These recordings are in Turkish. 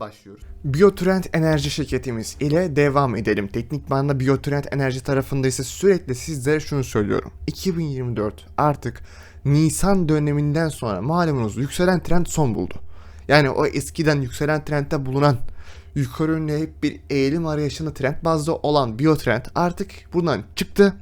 başlıyoruz. Biotrend Enerji şirketimiz ile devam edelim. Teknik manada Biotrend Enerji tarafında ise sürekli sizlere şunu söylüyorum. 2024 artık Nisan döneminden sonra malumunuz yükselen trend son buldu. Yani o eskiden yükselen trendde bulunan yukarı yönlü hep bir eğilim arayışında trend bazlı olan Biotrend artık buradan çıktı.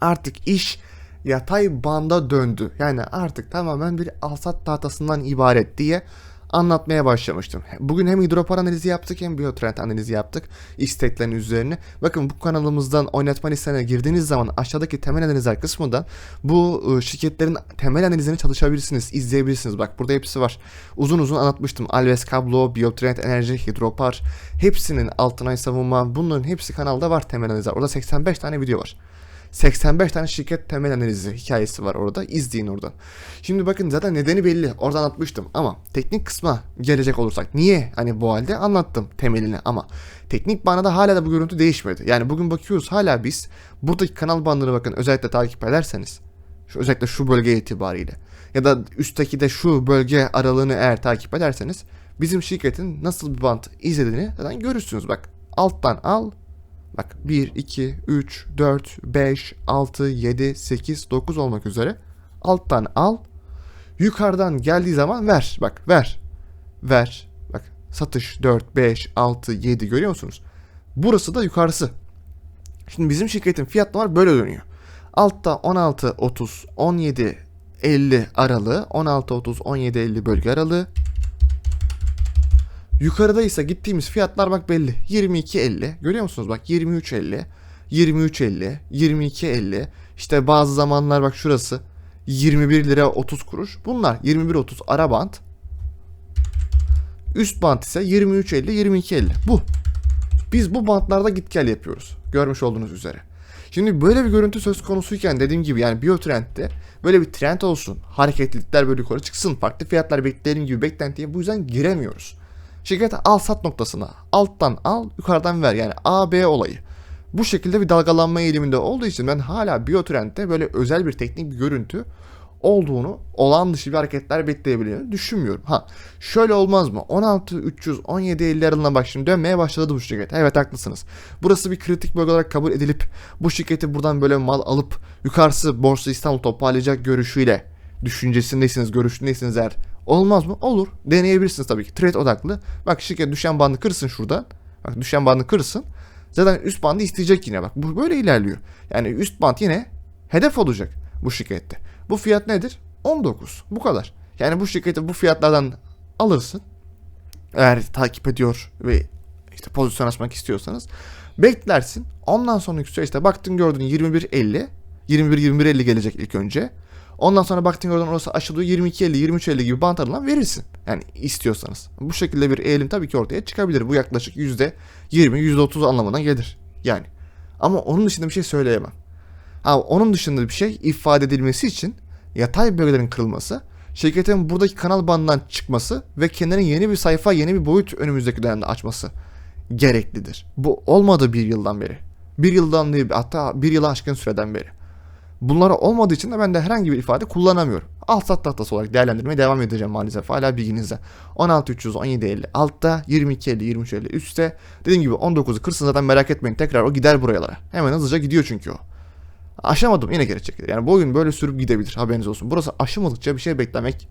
Artık iş yatay banda döndü. Yani artık tamamen bir alsat tahtasından ibaret diye anlatmaya başlamıştım. Bugün hem hidropar analizi yaptık hem biotrend analizi yaptık isteklerin üzerine. Bakın bu kanalımızdan oynatma listene girdiğiniz zaman aşağıdaki temel analizler kısmından bu ıı, şirketlerin temel analizini çalışabilirsiniz, izleyebilirsiniz. Bak burada hepsi var. Uzun uzun anlatmıştım. Alves Kablo, Biotrend Enerji, Hidropar hepsinin altınay savunma bunların hepsi kanalda var temel analizler. Orada 85 tane video var. 85 tane şirket temel analizi hikayesi var orada. İzleyin oradan. Şimdi bakın zaten nedeni belli. Oradan anlatmıştım ama teknik kısma gelecek olursak niye hani bu halde anlattım temelini ama teknik manada hala da bu görüntü değişmedi. Yani bugün bakıyoruz hala biz buradaki kanal bandını bakın özellikle takip ederseniz şu özellikle şu bölge itibariyle ya da üstteki de şu bölge aralığını eğer takip ederseniz bizim şirketin nasıl bir bant izlediğini zaten görürsünüz bak. Alttan al, Bak 1, 2, 3, 4, 5, 6, 7, 8, 9 olmak üzere. Alttan al. Yukarıdan geldiği zaman ver. Bak ver. Ver. Bak satış 4, 5, 6, 7 görüyor musunuz? Burası da yukarısı. Şimdi bizim şirketin fiyatlar böyle dönüyor. Altta 16, 30, 17, 50 aralığı. 16, 30, 17, 50 bölge aralığı. Yukarıda ise gittiğimiz fiyatlar bak belli. 22.50. Görüyor musunuz? Bak 23.50. 23.50. 22.50. İşte bazı zamanlar bak şurası. 21 lira 30 kuruş. Bunlar 21.30 ara band. Üst band ise 23.50 22.50. Bu. Biz bu bantlarda git gel yapıyoruz. Görmüş olduğunuz üzere. Şimdi böyle bir görüntü söz konusuyken dediğim gibi yani Biotrend'de böyle bir trend olsun. Hareketlilikler böyle yukarı çıksın. Farklı fiyatlar bekleyelim gibi beklentiye bu yüzden giremiyoruz. Şirket al sat noktasına alttan al yukarıdan ver yani A B olayı. Bu şekilde bir dalgalanma eğiliminde olduğu için ben hala Biotrend'de böyle özel bir teknik bir görüntü olduğunu, olan dışı bir hareketler bekleyebileceğini düşünmüyorum. Ha şöyle olmaz mı? 16 300 17 50 aralığına bak şimdi dönmeye başladı bu şirket. Evet haklısınız. Burası bir kritik bölge olarak kabul edilip bu şirketi buradan böyle mal alıp yukarısı Borsa İstanbul toparlayacak görüşüyle düşüncesindeysiniz, görüşündeysiniz eğer Olmaz mı? Olur. Deneyebilirsiniz tabii ki. Trade odaklı. Bak şirket düşen bandı kırsın şuradan. Bak düşen bandı kırsın. Zaten üst bandı isteyecek yine bak. Bu böyle ilerliyor. Yani üst band yine hedef olacak bu şirkette. Bu fiyat nedir? 19. Bu kadar. Yani bu şirketi bu fiyatlardan alırsın. Eğer takip ediyor ve işte pozisyon açmak istiyorsanız beklersin. Ondan sonraki süreçte baktın gördün 21.50 21-21.50 gelecek ilk önce. Ondan sonra baktın oradan orası aşılıyor 22.50 23.50 gibi bant alınan verirsin. Yani istiyorsanız. Bu şekilde bir eğilim tabii ki ortaya çıkabilir. Bu yaklaşık %20 %30 anlamına gelir. Yani. Ama onun dışında bir şey söyleyemem. Ha, onun dışında bir şey ifade edilmesi için yatay bölgelerin kırılması, şirketin buradaki kanal bandından çıkması ve kenarın yeni bir sayfa, yeni bir boyut önümüzdeki dönemde açması gereklidir. Bu olmadı bir yıldan beri. Bir yıldan değil hatta bir yıla aşkın süreden beri. Bunlar olmadığı için de ben de herhangi bir ifade kullanamıyorum. Alt sat tahtası olarak değerlendirmeye devam edeceğim maalesef hala bilginizde. 16.300, 17.50 altta, 22.50, 23.50 üstte. Dediğim gibi 19'u kırsın zaten merak etmeyin tekrar o gider buralara. Hemen hızlıca gidiyor çünkü o. Aşamadım yine geri çekilir. Yani bu oyun böyle sürüp gidebilir haberiniz olsun. Burası aşamadıkça bir şey beklemek,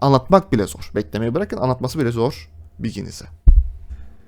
anlatmak bile zor. Beklemeyi bırakın anlatması bile zor bilginize.